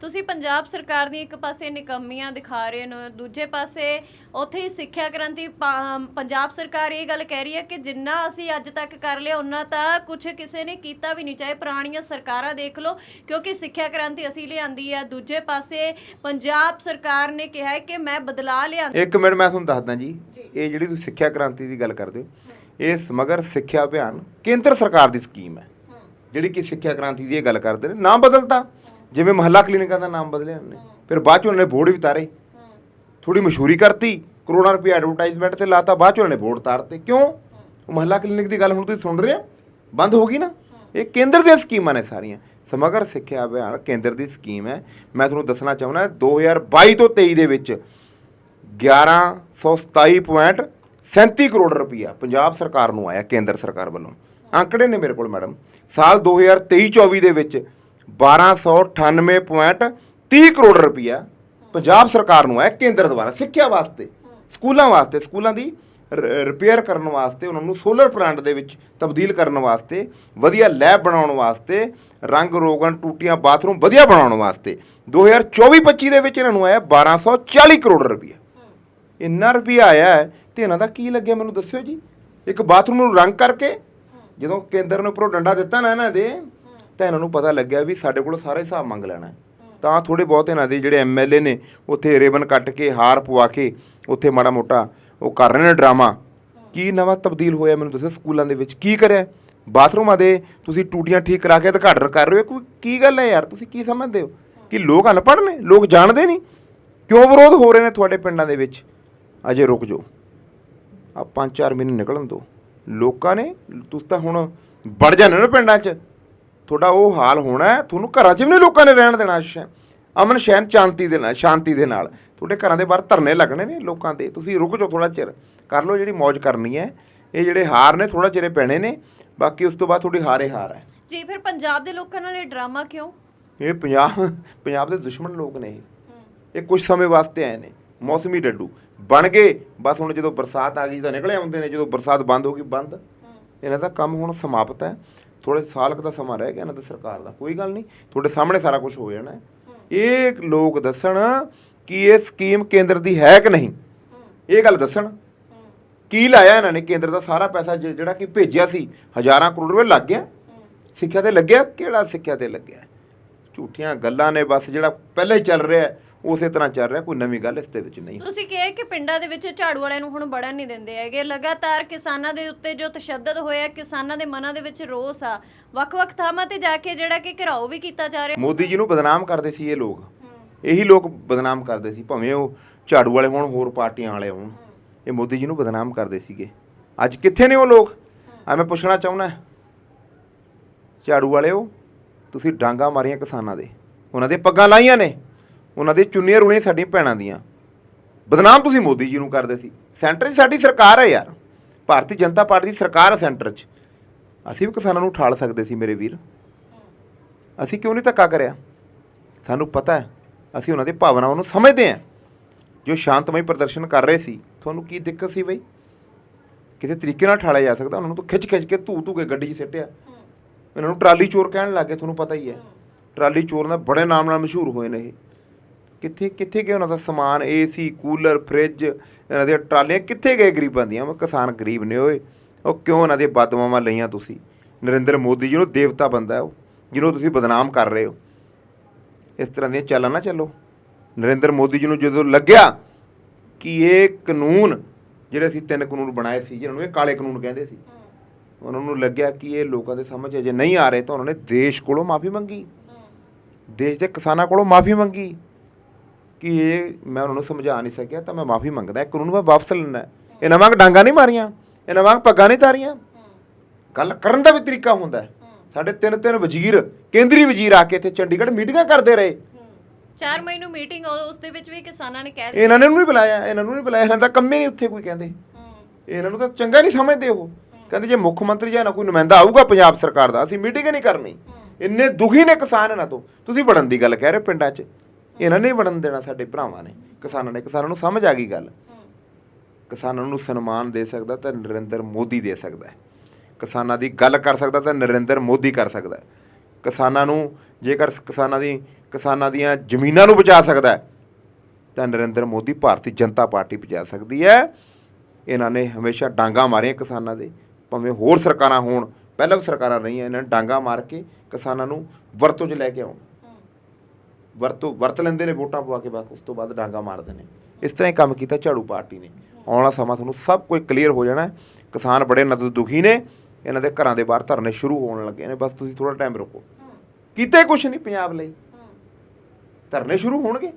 ਤੁਸੀਂ ਪੰਜਾਬ ਸਰਕਾਰ ਦੀ ਇੱਕ ਪਾਸੇ ਨਿਕੰਮੀਆਂ ਦਿਖਾ ਰਹੇ ਹੋ, ਦੂਜੇ ਪਾਸੇ ਉੱਥੇ ਹੀ ਸਿੱਖਿਆ ਕ੍ਰਾਂਤੀ ਪਾ- ਪੰਜਾਬ ਸਰਕਾਰ ਇਹ ਗੱਲ ਕਹਿ ਰਹੀ ਹੈ ਕਿ ਜਿੰਨਾ ਅਸੀਂ ਅੱਜ ਤੱਕ ਕਰ ਲਿਆ ਉਹਨਾਂ ਤਾਂ ਕੁਝ ਕਿਸੇ ਨੇ ਕੀਤਾ ਵੀ ਨਹੀਂ, ਚਾਹੇ ਪੁਰਾਣੀਆਂ ਸਰਕਾਰਾਂ ਦੇਖ ਲਓ, ਕਿਉਂਕਿ ਸਿੱਖਿਆ ਕ੍ਰਾਂਤੀ ਅਸੀਂ ਲਿਆਂਦੀ ਹੈ ਦੂਜੇ ਪਾਸੇ ਪੰਜਾਬ ਸਰਕਾਰ ਨੇ ਕਿਹਾ ਹੈ ਕਿ ਮੈਂ ਬਦਲਾ ਲਿਆ ਇੱਕ ਮਿੰਟ ਮੈਂ ਤੁਹਾਨੂੰ ਦੱਸਦਾ ਜੀ, ਇਹ ਜਿਹੜੀ ਤੁਸੀਂ ਸਿੱਖਿਆ ਕ੍ਰਾਂਤੀ ਦੀ ਗੱਲ ਕਰਦੇ ਹੋ ਇਹ ਸਮਗਰ ਸਿੱਖਿਆ ਅਭਿਆਨ ਕੇਂਦਰ ਸਰਕਾਰ ਦੀ ਸਕੀਮ ਹੈ, ਜਿਹੜੀ ਕਿ ਸਿੱਖਿਆ ਕ੍ਰਾਂਤੀ ਦੀ ਇਹ ਗੱਲ ਕਰਦੇ ਨੇ, ਨਾ ਬਦਲਤਾ। ਜਿਵੇਂ ਮਹੱਲਾ ਕਲੀਨਿਕਾਂ ਦਾ ਨਾਮ ਬਦਲਿਆ ਉਹਨੇ, ਫਿਰ ਬਾਅਦ ਚ ਉਹਨਾਂ ਨੇ ਬੋਰਡ ਵੀ ਤਾਰੇ। ਥੋੜੀ ਮਸ਼ਹੂਰੀ ਕਰਤੀ, ਕਰੋੜਾਂ ਰੁਪਏ ਐਡਵਰਟਾਈਜ਼ਮੈਂਟ ਤੇ ਲਾਤਾ, ਬਾਅਦ ਚ ਉਹਨਾਂ ਨੇ ਬੋਰਡ ਤਾਰਤੇ। ਕਿਉਂ? ਉਹ ਮਹੱਲਾ ਕਲੀਨਿਕ ਦੀ ਗੱਲ ਹੁਣ ਤੁਸੀਂ ਸੁਣ ਰਹੇ ਹੋ? ਬੰਦ ਹੋ ਗਈ ਨਾ? ਇਹ ਕੇਂਦਰ ਦੀਆਂ ਸਕੀਮਾਂ ਨੇ ਸਾਰੀਆਂ। ਸਮਗਰ ਸਿੱਖਿਆ ਅਭਿਆਨ ਕੇਂਦਰ ਦੀ ਸਕੀਮ ਹੈ। ਮੈਂ ਤੁਹਾਨੂੰ ਦੱਸਣਾ ਚਾਹੁੰਦਾ 2022 ਤੋਂ 23 ਦੇ ਵਿੱਚ 1127.37 ਕਰੋੜ ਰੁਪਈਆ ਪੰਜਾਬ ਸਰਕਾਰ ਨੂੰ ਆਇਆ, ਕੇਂਦਰ ਸਰਕਾਰ ਵੱਲੋਂ। ਅੰਕੜੇ ਨੇ ਮੇਰੇ ਕੋਲ, ਮੈਡਮ। ਸਾਲ 2023-24 ਦੇ ਵਿੱਚ 1298.30 ਕਰੋੜ ਰੁਪਈਆ ਪੰਜਾਬ ਸਰਕਾਰ ਨੂੰ ਆਇਆ ਕੇਂਦਰ ਦੁਆਰਾ, ਸਿੱਖਿਆ ਵਾਸਤੇ, ਸਕੂਲਾਂ ਵਾਸਤੇ, ਸਕੂਲਾਂ ਦੀ ਰਿਪੇਅਰ ਕਰਨ ਵਾਸਤੇ, ਉਹਨਾਂ ਨੂੰ ਸੋਲਰ ਪਲਾਂਟ ਦੇ ਵਿੱਚ ਤਬਦੀਲ ਕਰਨ ਵਾਸਤੇ, ਵਧੀਆ ਲੈਬ ਬਣਾਉਣ ਵਾਸਤੇ, ਰੰਗ ਰੋਗਨ, ਟੂਟੀਆਂ ਬਾਥਰੂਮ ਵਧੀਆ ਬਣਾਉਣ ਵਾਸਤੇ 2024-25 ਦੇ ਵਿੱਚ ਇਹਨਾਂ ਨੂੰ ਆਇਆ 1240 ਕਰੋੜ ਰੁਪਈਆ। ਇੰਨਾ ਰੁਪਈਆ ਆਇਆ ਹੈ ਤੇ ਇਹਨਾਂ ਦਾ ਕੀ ਲੱਗਿਆ ਮੈਨੂੰ ਦੱਸਿਓ ਜੀ? ਇੱਕ ਬਾਥਰੂਮ ਨੂੰ ਰੰਗ ਕਰਕੇ, ਜਦੋਂ ਕੇਂਦਰ ਨੇ ਉੱਪਰੋਂ ਡੰਡਾ ਦਿੱਤਾ ਨਾ ਇਹਨਾਂ ਦੇ ਤਾਂ ਇਹਨਾਂ ਨੂੰ ਪਤਾ ਲੱਗਿਆ ਵੀ ਸਾਡੇ ਕੋਲ ਸਾਰਾ ਹਿਸਾਬ ਮੰਗ ਲੈਣਾ। ਤਾਂ ਥੋੜੇ ਬਹੁਤ ਇਹਨਾਂ ਦੇ ਜਿਹੜੇ ਐਮਐਲਏ ਨੇ, ਉੱਥੇ ਰੇਬਨ ਕੱਟ ਕੇ, ਹਾਰ ਪਵਾ ਕੇ, ਉੱਥੇ ਮਾੜਾ ਮੋਟਾ ਉਹ ਕਰ ਰਹੇ ਨੇ ਡਰਾਮਾ। ਕੀ ਨਵਾਂ ਤਬਦੀਲ ਹੋਇਆ ਮੈਨੂੰ ਦੱਸੋ ਸਕੂਲਾਂ ਦੇ ਵਿੱਚ? ਕੀ ਕਰਿਆ? ਬਾਥਰੂਮਾਂ ਦੇ, ਤੁਸੀਂ ਟੂਟੀਆਂ ਠੀਕ ਕਰਾ ਕੇ ਉਦਘਾਟਨ ਕਰ ਰਹੇ ਹੋ? ਕੋਈ ਕੀ ਗੱਲ ਹੈ ਯਾਰ? ਤੁਸੀਂ ਕੀ ਸਮਝਦੇ ਹੋ? ਕਿ ਲੋਕ ਅਨਪੜ੍ਹ ਨੇ? ਲੋਕ ਜਾਣਦੇ ਨਹੀਂ? ਕਿਉਂ ਵਿਰੋਧ ਹੋ ਰਹੇ ਨੇ ਤੁਹਾਡੇ ਪਿੰਡਾਂ ਦੇ ਵਿੱਚ? ਅਜੇ ਰੁਕ ਜਾਓ। ਆ ਪੰਜ ਚਾਰ ਮਹੀਨੇ ਨਿਕਲਣ ਦਿਓ ਲੋਕਾਂ ਨੇ, ਤੁਸੀਂ ਤਾਂ ਹੁਣ ਵੜ ਜਾਂਦੇ ਨੇ ਪਿੰਡਾਂ 'ਚ। ਤੁਹਾਡਾ ਉਹ ਹਾਲ ਹੋਣਾ ਤੁਹਾਨੂੰ ਘਰਾਂ 'ਚ ਵੀ ਨਹੀਂ ਲੋਕਾਂ ਨੇ ਰਹਿਣ ਦੇਣਾ ਅਮਨ ਸ਼ੈਨ ਸ਼ਾਂਤੀ ਦੇ ਨਾਲ ਸ਼ਾਂਤੀ ਦੇ ਨਾਲ। ਤੁਹਾਡੇ ਘਰਾਂ ਦੇ ਬਾਹਰ ਧਰਨੇ ਲੱਗਣੇ ਨੇ ਲੋਕਾਂ ਦੇ ਤੁਸੀਂ ਰੁਕ ਜਾਓ ਥੋੜਾ ਚਿਰ। ਕਰ ਲਓ ਜਿਹੜੀ ਮौज ਕਰਨੀ ਹੈ ਇਹ ਜਿਹੜੇ ਹਾਰ ਨੇ ਥੋੜਾ ਚਿਰੇ ਪੈਣੇ ਨੇ ਬਾਕੀ ਉਸ ਤੋਂ ਬਾਅਦ ਤੁਹਾਡੀ ਹਾਰੇ ਹਾਰ ਹੈ। ਜੀ ਫਿਰ ਪੰਜਾਬ ਦੇ ਲੋਕਾਂ ਨਾਲ ਇਹ ਡਰਾਮਾ ਕਿਉਂ? ਇਹ ਪੰਜਾਬ ਪੰਜਾਬ ਦੇ ਦੁਸ਼ਮਣ ਲੋਕ ਨੇ ਇਹ। ਇਹ ਕੁਝ ਸਮੇਂ ਵਾਸਤੇ ਆਏ ਨੇ ਮੌਸਮੀ ਡੱਡੂ। ਬਣ ਗਏ ਬਸ ਹੁਣ ਜਦੋਂ ਬਰਸਾਤ ਆ ਗਈ ਤਾਂ ਨਿਕਲੇ ਆਉਂਦੇ ਨੇ ਜਦੋਂ ਬਰਸਾਤ ਬੰਦ ਹੋ ਗਈ ਬੰਦ। ਇਹਨਾਂ ਦਾ ਕੰਮ ਹੁਣ ਸਮਾਪਤ ਹੈ। ਥੋੜੇ ਸਾਲ ਕੁ ਦਾ ਸਮਾਂ ਰਹਿ ਗਿਆ ਇਹਨਾਂ ਦੀ ਸਰਕਾਰ ਦਾ, ਕੋਈ ਗੱਲ ਨਹੀਂ, ਤੁਹਾਡੇ ਸਾਹਮਣੇ ਸਾਰਾ ਕੁਝ ਹੋ ਜਾਣਾ ਇਹ ਲੋਕ ਦੱਸਣ ਕਿ ਇਹ ਸਕੀਮ ਕੇਂਦਰ ਦੀ ਹੈ ਕਿ ਨਹੀਂ? ਇਹ ਗੱਲ ਦੱਸਣ। ਕੀ ਲਾਇਆ ਇਹਨਾਂ ਨੇ? ਕੇਂਦਰ ਦਾ ਸਾਰਾ ਪੈਸਾ ਜਿ- ਜਿਹੜਾ ਕਿ ਭੇਜਿਆ ਸੀ, ਹਜ਼ਾਰਾਂ ਕਰੋੜ ਰੁਪਏ ਲੱਗ ਗਿਆ। ਸਿੱਖਿਆ ਤੇ ਲੱਗਿਆ? ਕਿਹੜਾ ਸਿੱਖਿਆ ਤੇ ਲੱਗਿਆ? ਝੂਠੀਆਂ ਗੱਲਾਂ ਨੇ ਬਸ ਜਿਹੜਾ ਪਹਿਲਾਂ ਹੀ ਚੱਲ ਰਿਹਾ ਉਸੇ ਤਰ੍ਹਾਂ ਚੱਲ ਰਿਹਾ ਕੋਈ ਨਵੀਂ ਗੱਲ ਇਸ ਦੇ ਵਿੱਚ ਨਹੀਂ। ਤੁਸੀਂ ਕਿਹਾ ਕਿ ਪਿੰਡਾਂ ਦੇ ਵਿੱਚ ਝਾੜੂ ਵਾਲਿਆਂ ਨੂੰ ਹੁਣ ਵੜਨ ਨਹੀਂ ਦਿੰਦੇ ਹੈਗੇ। ਲਗਾਤਾਰ ਕਿਸਾਨਾਂ ਦੇ ਉੱਤੇ ਜੋ ਤਸ਼ੱਦਦ ਹੋਇਆ ਕਿਸਾਨਾਂ ਦੇ ਮਨਾਂ ਦੇ ਵਿੱਚ ਰੋਸ ਆ। ਵੱਖ-ਵੱਖ ਥਾਵਾਂ ਤੇ ਜਾ ਕੇ ਜਿਹੜਾ ਕਿ ਘਿਰਾਓ ਵੀ ਕੀਤਾ ਜਾ ਰਿਹਾ। ਮੋਦੀ ਜੀ ਨੂੰ ਬਦਨਾਮ ਕਰਦੇ ਸੀ ਇਹ ਲੋਕ। ਇਹੀ ਲੋਕ ਬਦਨਾਮ ਕਰਦੇ ਸੀ ਭਾਵੇਂ ਉਹ ਝਾੜੂ ਵਾਲੇ ਹੋਣ ਹੋਰ ਪਾਰਟੀਆਂ ਵਾਲੇ ਹੋਣ। ਇਹ ਮੋਦੀ ਜੀ ਨੂੰ ਬਦਨਾਮ ਕਰਦੇ ਸੀਗੇ। ਅੱਜ ਕਿੱਥੇ ਨੇ ਉਹ ਲੋਕ? ਆ ਮੈਂ ਪੁੱਛਣਾ ਚਾਹੁੰਦਾ ਝਾੜੂ ਵਾਲਿਓ ਤੁਸੀਂ ਡਾਂਗਾ ਮਾਰੀਆਂ ਕਿਸਾਨਾਂ ਦੇ। ਉਹਨਾਂ ਦੇ ਪੱਗਾਂ ਲਾਈਆਂ ਨੇ। ਉਹਨਾਂ ਦੇ ਚੁੰਨੀਆਂ ਰੁਣੀਆਂ ਸਾਡੀਆਂ ਭੈਣਾਂ ਦੀਆਂ। ਬਦਨਾਮ ਤੁਸੀਂ ਮੋਦੀ ਜੀ ਨੂੰ ਕਰਦੇ ਸੀ। ਸੈਂਟਰ 'ਚ ਸਾਡੀ ਸਰਕਾਰ ਹੈ ਯਾਰ। ਭਾਰਤੀ ਜਨਤਾ ਪਾਰਟੀ ਦੀ ਸਰਕਾਰ ਹੈ ਸੈਂਟਰ 'ਚ। ਅਸੀਂ ਵੀ ਕਿਸਾਨਾਂ ਨੂੰ ਉਠਾਲ ਸਕਦੇ ਸੀ ਮੇਰੇ ਵੀਰ। ਅਸੀਂ ਕਿਉਂ ਨਹੀਂ ਧੱਕਾ ਕਰਿਆ? ਸਾਨੂੰ ਪਤਾ ਹੈ ਅਸੀਂ ਉਹਨਾਂ ਦੀ ਭਾਵਨਾਵਾਂ ਨੂੰ ਸਮਝਦੇ ਹਾਂ। ਜੋ ਸ਼ਾਂਤਮਈ ਪ੍ਰਦਰਸ਼ਨ ਕਰ ਰਹੇ ਸੀ ਤੁਹਾਨੂੰ ਕੀ ਦਿੱਕਤ ਸੀ ਬਈ? ਕਿਸੇ ਤਰੀਕੇ ਨਾਲ ਠਾਲਿਆ ਜਾ ਸਕਦਾ। ਉਹਨਾਂ ਨੂੰ ਤਾਂ ਖਿੱਚ ਖਿੱਚ ਕੇ ਧੂ ਧੂ ਕੇ ਗੱਡੀ 'ਚ ਸਿੱਟਿਆ। ਇਹਨਾਂ ਨੂੰ ਟਰਾਲੀ ਚੋਰ ਕਹਿਣ ਲੱਗੇ ਤੁਹਾਨੂੰ ਪਤਾ ਹੀ। ਹੈ। ਟਰਾਲੀ ਚੋਰ ਦਾ ਬੜੇ ਨਾਮ ਨਾਲ ਮਸ਼ਹੂਰ ਹੋਏ ਨੇ ਇਹ। ਕਿੱਥੇ ਕਿੱਥੇ ਗਏ ਉਹਨਾਂ ਦਾ ਸਮਾਨ? ਏਸੀ ਕੂਲਰ ਫ੍ਰਿਜ ਇਹਨਾਂ ਦੀਆਂ ਟਰਾਲੀਆਂ ਕਿੱਥੇ ਗਏ ਗਰੀਬਾਂ ਦੀਆਂ? ਕਿਸਾਨ ਗਰੀਬ ਨੇ ਓਏ। ਉਹ ਕਿਉਂ ਉਹਨਾਂ ਦੀਆਂ ਬਦਦੁਆਵਾਂ ਲਈਆਂ ਤੁਸੀਂ? ਨਰਿੰਦਰ ਮੋਦੀ ਜੀ ਨੂੰ ਦੇਵਤਾ ਬੰਦਾ ਹੈ ਉਹ ਜਿਹਨੂੰ ਤੁਸੀਂ ਬਦਨਾਮ ਕਰ ਰਹੇ ਹੋ। ਇਸ ਤਰ੍ਹਾਂ ਦੀਆਂ ਚਾਲਾਂ ਨਾ ਚੱਲੋ। ਨਰਿੰਦਰ ਮੋਦੀ ਜੀ ਨੂੰ ਜਦੋਂ ਲੱਗਿਆ ਕਿ ਇਹ ਕਾਨੂੰਨ ਜਿਹੜੇ ਅਸੀਂ ਤਿੰਨ ਕਾਨੂੰਨ ਬਣਾਏ ਸੀ ਜਿਹਨਾਂ ਨੂੰ ਇਹ ਕਾਲੇ ਕਾਨੂੰਨ ਕਹਿੰਦੇ ਸੀ ਉਹਨਾਂ ਨੂੰ ਲੱਗਿਆ ਕਿ ਇਹ ਲੋਕਾਂ ਦੇ ਸਮਝ ਅਜੇ ਨਹੀਂ ਆ ਰਹੇ ਤਾਂ ਉਹਨਾਂ ਨੇ ਦੇਸ਼ ਕੋਲੋਂ ਮਾਫੀ ਮੰਗੀ। ਦੇਸ਼ ਦੇ ਕਿਸਾਨਾਂ ਕੋਲੋਂ ਮਾਫੀ ਮੰਗੀ। ਕਿ ਇਹ ਮੈਂ ਉਹਨਾਂ ਨੂੰ ਸਮਝਾ ਨਹੀਂ ਸਕਿਆ ਤਾਂ ਮੈਂ ਮਾਫੀ ਮੰਗਦਾ। ਇਹ ਕਾਨੂੰਨ ਮੈਂ ਵਾਪਸ ਲੈਣਾ। ਇਹਨਾਂ ਵਾਂਗ ਡਾਂਗਾ ਨਹੀਂ ਮਾਰੀਆਂ। ਇਹਨਾਂ ਵਾਂਗ ਪੱਗਾਂ ਨਹੀਂ ਤਾਰੀਆਂ। ਗੱਲ ਕਰਨ ਦਾ ਵੀ ਤਰੀਕਾ ਹੁੰਦਾ। ਸਾਡੇ ਤਿੰਨ ਤਿੰਨ ਵਜ਼ੀਰ ਕੇਂਦਰੀ ਵਜ਼ੀਰ ਆ ਕੇ ਇੱਥੇ ਚੰਡੀਗੜ੍ਹ ਮੀਟਿੰਗਾਂ ਕਰਦੇ ਰਹੇ। 4 ਮਈ ਨੂੰ ਮੀਟਿੰਗ ਉਸ ਦੇ ਵਿੱਚ ਵੀ ਕਿਸਾਨਾਂ ਨੇ ਕਹਿ ਇਹਨਾਂ ਨੇ ਨੂੰ ਨਹੀਂ ਬੁਲਾਇਆ ਇਹਨਾਂ ਨੂੰ ਨਹੀਂ ਬੁਲਾਇਆ। ਇਹਨਾਂ ਦਾ ਕੰਮੇ ਨਹੀਂ ਉੱਥੇ ਕੋਈ ਕਹਿੰਦੇ। ਇਹਨਾਂ ਨੂੰ ਤਾਂ ਚੰਗਾ ਨਹੀਂ ਸਮਝਦੇ ਉਹ। ਕਹਿੰਦੇ ਜੇ ਮੁੱਖ ਮੰਤਰੀ ਜਾਂ ਨਾ ਕੋਈ ਨੁਮਾਇੰਦਾ ਆਊਗਾ ਪੰਜਾਬ ਸਰਕਾਰ ਦਾ ਅਸੀਂ ਮੀਟਿੰਗ ਨਹੀਂ ਕਰਨੀ। ਇੰਨੇ ਦੁਖੀ ਨੇ ਕਿਸਾਨ ਇਹਨਾਂ ਤੋਂ। ਤੁਸੀਂ ਵੜਨ ਦੀ ਗੱਲ ਕਹਿ ਰਹੇ ਪਿੰਡਾਂ 'ਚ। ਇਹਨਾਂ ਨੇ ਵੜਨ ਦੇਣਾ ਸਾਡੇ ਭਰਾਵਾਂ ਨੇ। ਕਿਸਾਨਾਂ ਨੇ, ਕਿਸਾਨਾਂ ਨੂੰ ਸਮਝ ਆ ਗਈ ਗੱਲ। ਕਿਸਾਨਾਂ ਨੂੰ ਸਨਮਾਨ ਦੇ ਸਕਦਾ ਤਾਂ ਨਰਿੰਦਰ ਮੋਦੀ ਦੇ ਸਕਦਾ। ਹੈ ਕਿਸਾਨਾਂ ਦੀ ਗੱਲ ਕਰ ਸਕਦਾ ਤਾਂ ਨਰਿੰਦਰ ਮੋਦੀ ਕਰ ਸਕਦਾ। ਹੈ ਕਿਸਾਨਾਂ ਨੂੰ ਜੇਕਰ ਕਿਸਾਨਾਂ ਦੀ, ਕਿਸਾਨਾਂ ਦੀਆਂ ਜ਼ਮੀਨਾਂ ਨੂੰ ਬਚਾ ਸਕਦਾ ਹੈ ਤਾਂ ਨਰਿੰਦਰ ਮੋਦੀ ਭਾਰਤੀ ਜਨਤਾ ਪਾਰਟੀ ਬਚਾ ਸਕਦੀ ਹੈ। ਇਹਨਾਂ ਨੇ ਹਮੇਸ਼ਾ ਡਾਂਗਾ ਮਾਰੀਆਂ ਕਿਸਾਨਾਂ ਦੇ। ਭਾਵੇਂ ਹੋਰ ਸਰਕਾਰਾਂ ਹੋਣ, ਪਹਿਲਾਂ ਵੀ ਸਰਕਾਰਾਂ ਰਹੀਆਂ, ਇਹਨਾਂ ਨੇ ਡਾਂਗਾ ਮਾਰ ਕੇ ਕਿਸਾਨਾਂ ਨੂੰ ਵਰਤੋਂ 'ਚ ਲੈ ਕੇ ਆਉਣ। ਵਰਤੋਂ ਵਰਤ ਲੈਂਦੇ ਨੇ ਵੋਟਾਂ ਪਵਾ ਕੇ ਬਸ ਉਸ ਤੋਂ ਬਾਅਦ ਡਾਂਗਾ ਮਾਰਦੇ ਨੇ। ਇਸ ਤਰ੍ਹਾਂ ਹੀ ਕੰਮ ਕੀਤਾ ਝਾੜੂ ਪਾਰਟੀ ਨੇ। ਆਉਣ ਵਾਲਾ ਸਮਾਂ ਤੁਹਾਨੂੰ ਸਭ ਕੁਝ ਕਲੀਅਰ ਹੋ ਜਾਣਾ। ਕਿਸਾਨ ਬੜੇ ਨਦ ਦੁਖੀ ਨੇ। ਇਹਨਾਂ ਦੇ ਘਰਾਂ ਦੇ ਬਾਹਰ ਧਰਨੇ ਸ਼ੁਰੂ ਹੋਣ ਲੱਗੇ ਨੇ। ਬਸ ਤੁਸੀਂ ਥੋੜਾ ਟਾਈਮ ਰੁਕੋ। ਕੀਤੇ ਕੁਛ ਨਹੀਂ ਪੰਜਾਬ ਲਈ। ਧਰਨੇ ਸ਼ੁਰੂ ਹੋਣਗੇ।